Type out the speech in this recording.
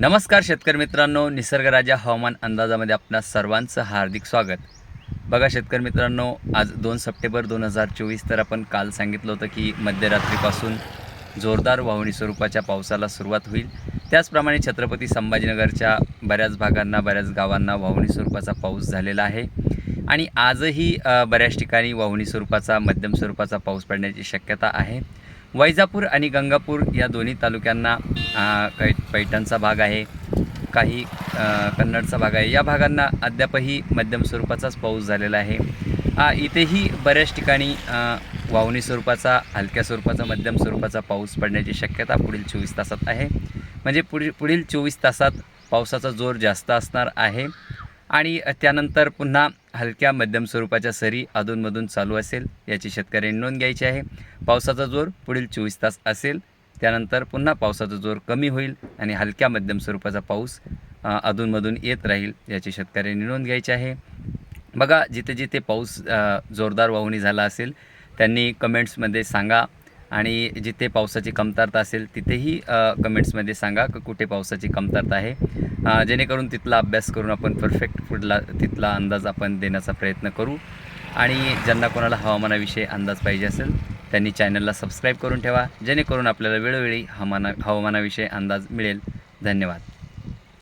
नमस्कार शेतकरी मित्रांनो निसर्गराजा हवामान अंदाजामध्ये आपणा सर्वांचं हार्दिक स्वागत. बघा शेतकरी मित्रांनो आज दोन सप्टेंबर दोन हजार चोवीस तर आपण काल सांगितलं होतं की मध्यरात्रीपासून जोरदार वाहुणी स्वरूपाच्या पावसाला सुरुवात होईल. त्याचप्रमाणे छत्रपती संभाजीनगरच्या बऱ्याच भागांना बऱ्याच गावांना वाहुणी स्वरूपाचा पाऊस झालेला आहे. आणि आजही बऱ्याच ठिकाणी वाहुणी स्वरूपाचा मध्यम स्वरूपाचा पाऊस पडण्याची शक्यता आहे. वैजापूर आणि गंगापूर या दोन्ही तालुक्यांना अ, काही पैठणचा भाग आहे. काही कन्नडचा भाग आहे. या भागांना अद्यापही मध्यम स्वरूपाचाच पाऊस झालेला आहे. इथेही बऱ्याच ठिकाणी अ, वावणी स्वरूपाचा हलक्या स्वरूपाचा मध्यम स्वरूपाचा पाऊस पडण्याची शक्यता पुढील चोवीस तासात आहे. म्हणजे पुढील पुढील चोवीस तासात पावसाचा जोर जास्त असणार आहे. आणि त्यानंतर पुन्हा हलक्या मध्यम स्वरूपाच्या सरी अधूनमधून चालू असेल याची शेतकऱ्यांनी नोंद घ्यायची आहे. पावसाचा जोर पुढील चोवीस तास असेल त्यानंतर पुन्हा पावसाचा जोर कमी होईल आणि हलक्या मध्यम स्वरूपाचा पाऊस अधूनमधून येत राहील याची शेतकऱ्यांनी नोंद घ्यायची आहे. बघा जिथे जिथे पाऊस जोरदार वाहुणी झाला असेल त्यांनी कमेंट्समध्ये सांगा. आणि जिथे पावसाची कमतरता असेल तिथेही कमेंट्समध्ये सांगा की कुठे पावसाची कमतरता आहे. जेणेकरून तिथला अभ्यास करून आपण परफेक्ट पुढला तिथला अंदाज आपण देण्याचा प्रयत्न करू. आणि ज्यांना कोणाला हवामानाविषयी अंदाज पाहिजे असेल त्यांनी चॅनलला सबस्क्राईब करून ठेवा. जेणेकरून आपल्याला वेळोवेळी हवामाना हवामानाविषयी अंदाज मिळेल. धन्यवाद.